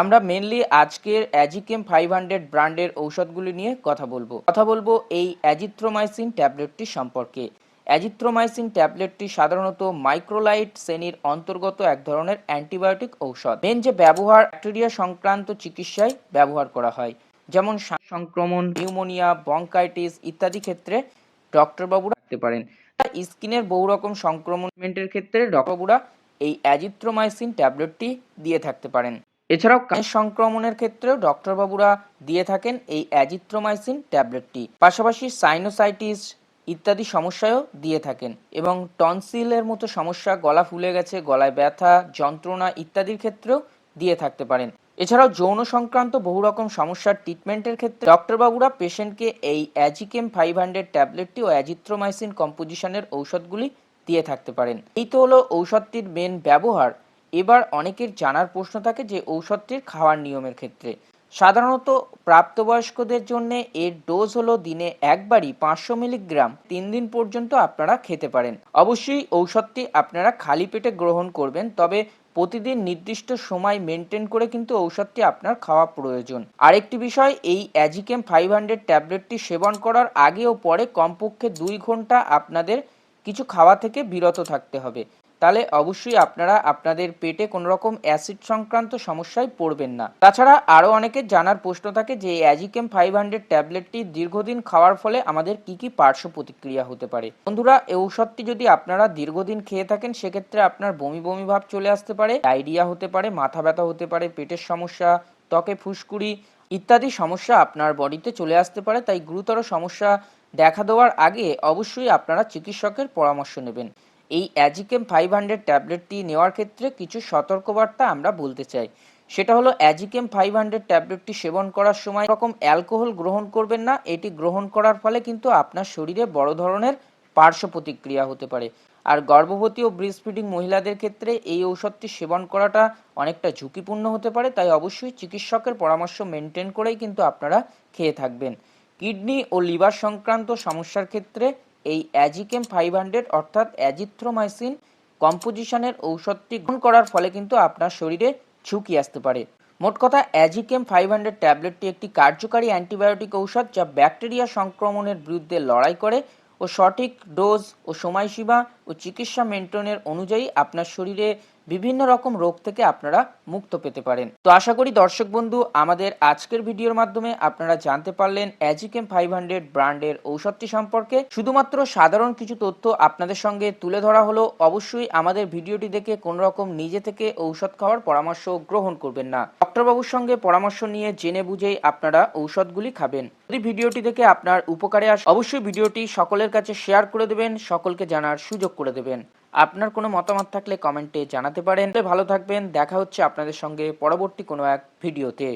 আমরা মেনলি আজকের অ্যাজিকেম five hundred ব্র্যান্ডের ঔষধগুলি নিয়ে কথা বলব। কথা বলব এই অ্যাজিথ্রোমাইসিন ট্যাবলেটটি সম্পর্কে। অ্যাজিথ্রোমাইসিন ট্যাবলেটটি সাধারণত মাইক্রোলাইট শ্রেণির অন্তর্গত এক ধরনের অ্যান্টিবায়োটিক ঔষধ। মেন যে ব্যবহার ব্যাকটেরিয়া সংক্রান্ত চিকিৎসায় ব্যবহার করা হয়। যেমন সংক্রমণ নিউমোনিয়া বঙ্কাইটিস ইত্যাদি ক্ষেত্রে ডক্টরবাবুরা রাখতে পারেন। স্কিনের বহু রকম সংক্রমণের ক্ষেত্রে ডক্টরবাবুরা এই অ্যাজিথ্রোমাইসিন ট্যাবলেটটি দিয়ে থাকতে পারেন। এছাড়াও সংক্রমণের ক্ষেত্রেও ডক্টরবাবুরা দিয়ে থাকেন এই অ্যাজিথ্রোমাইসিন ট্যাবলেটটি। পাশাপাশি সাইনোসাইটিস ইত্যাদি সমস্যায়ও দিয়ে থাকেন এবং টনসিলের মতো সমস্যা, গলা ফুলে গেছে, গলায় ব্যথা, যন্ত্রণা ইত্যাদির ক্ষেত্রেও দিয়ে থাকতে পারেন। এছাড়াও যৌন সংক্রান্ত বহু রকম সমস্যার ট্রিটমেন্টের ক্ষেত্রে ডক্টরবাবুরা পেশেন্টকে এই অ্যাজিকেম ফাইভ হান্ড্রেড ট্যাবলেটটি ও অ্যাজিথ্রোমাইসিন কম্পোজিশনের ঔষধগুলি দিয়ে থাকতে পারেন। এই তো হলো ঔষধটির মেন ব্যবহার। এবার অনেকের জানার প্রশ্ন থাকে যে ঔষধটির খাওয়ার নিয়মের ক্ষেত্রে। সাধারণত প্রাপ্তবয়স্কদের জন্য এর ডোজ হলো দিনে একবারই পাঁচশো মিলিগ্রাম, তিন দিন পর্যন্ত আপনারা খেতে পারেন। অবশ্যই ঔষধটি আপনারা খালি পেটে গ্রহণ করবেন, তবে প্রতিদিন নির্দিষ্ট সময় মেনটেন করে কিন্তু ঔষধটি আপনার খাওয়া প্রয়োজন। আরেকটি বিষয়, এই অ্যাজিকেম ফাইভ হান্ড্রেড ট্যাবলেটটি সেবন করার আগে ও পরে কমপক্ষে দুই ঘণ্টা আপনাদের কিছু খাওয়া থেকে বিরত থাকতে হবে। তাহলে অবশ্যই আপনারা আপনাদের পেটে কোনো রকম অ্যাসিড সংক্রান্ত সমস্যায় পড়বেন না। তাছাড়া আরও অনেকের জানার প্রশ্ন থাকে যে অ্যাজিকেম ফাইভ হান্ড্রেড ট্যাবলেটটি দীর্ঘদিন খাওয়ার ফলে আমাদের কি কি পার্শ্ব প্রতিক্রিয়া হতে পারে? বন্ধুরা এই ঔষধটি যদি আপনারা দীর্ঘদিন খেয়ে থাকেন, সেক্ষেত্রে আপনার বমি বমি ভাব চলে আসতে পারে, ডায়রিয়া হতে পারে, মাথা ব্যথা হতে পারে, পেটের সমস্যা, ত্বকে ফুসকুড়ি ইত্যাদি সমস্যা আপনার বডিতে চলে আসতে পারে, তাই গুরুতর সমস্যা দেখা দেওয়ার আগে অবশ্যই আপনারা চিকিৎসকের পরামর্শ নেবেন। এই অ্যাজিকেম ফাইভ হান্ড্রেড ট্যাবলেটটি নেওয়ার ক্ষেত্রে কিছু সতর্কবার্তা আমরা বলতে চাই। সেটা হলো, অ্যাজিকেম ফাইভ হান্ড্রেড ট্যাবলেটটি সেবন করার সময় রকম অ্যালকোহল গ্রহণ করবেন না। এটি গ্রহণ করার ফলে কিন্তু আপনার শরীরে বড় ধরনের পার্শ্ব প্রতিক্রিয়া হতে পারে। আর গর্ভবতী ও ব্রিস্টফিডিং মহিলাদের ক্ষেত্রে এই ঔষধটি সেবন করাটা অনেকটা ঝুঁকিপূর্ণ হতে পারে। তাই অবশ্যই চিকিৎসকের পরামর্শ মেনটেন করেই কিন্তু আপনারা খেয়ে থাকবেন। কিডনি ও লিভার সংক্রান্ত সমস্যার ক্ষেত্রে এই অ্যাজিকেম ফাইভ হান্ড্রেড অর্থাৎ অ্যাজিথ্রোমাইসিন কম্পোজিশনের ঔষধটি গ্রহণ করার ফলে কিন্তু আপনার শরীরে ঝুঁকি আসতে পারে। মোট কথা, অ্যাজিকেম ফাইভ হান্ড্রেড ট্যাবলেটটি একটি কার্যকারী অ্যান্টিবায়োটিক ঔষধ যা ব্যাকটেরিয়া সংক্রমণের বিরুদ্ধে লড়াই করে ও সঠিক ডোজ ও সময়সীমা ও চিকিৎসা মেনটেনের অনুযায়ী আপনার শরীরে বিভিন্ন রকম রোগ থেকে আপনারা মুক্ত পেতে পারেন। তো আশা করি দর্শক বন্ধু, আমাদের আজকের ভিডিওর মাধ্যমে আপনারা জানতে পারলেন অ্যাজিকেম ফাইভ হান্ড্রেড ব্র্যান্ডের ঔষধটি সম্পর্কে। শুধুমাত্র সাধারণ কিছু তথ্য আপনাদের সঙ্গে তুলে ধরা হলো। অবশ্যই আমাদের ভিডিওটি দেখে কোনো রকম নিজে থেকে ঔষধ খাওয়ার পরামর্শ গ্রহণ করবেন না। ডক্টরবাবুর সঙ্গে পরামর্শ নিয়ে জেনে বুঝেই আপনারা ঔষধগুলি খাবেন। যদি ভিডিওটি দেখে আপনার উপকারে আস, অবশ্যই ভিডিওটি সকলের কাছে শেয়ার করে দেবেন, সকলকে জানার সুযোগ করে দেবেন। আপনার কোনো মতামত থাকলে কমেন্টে জানাতে পারেন। ভালো থাকবেন। দেখা হচ্ছে আপনাদের সঙ্গে পরবর্তী কোনো এক ভিডিওতে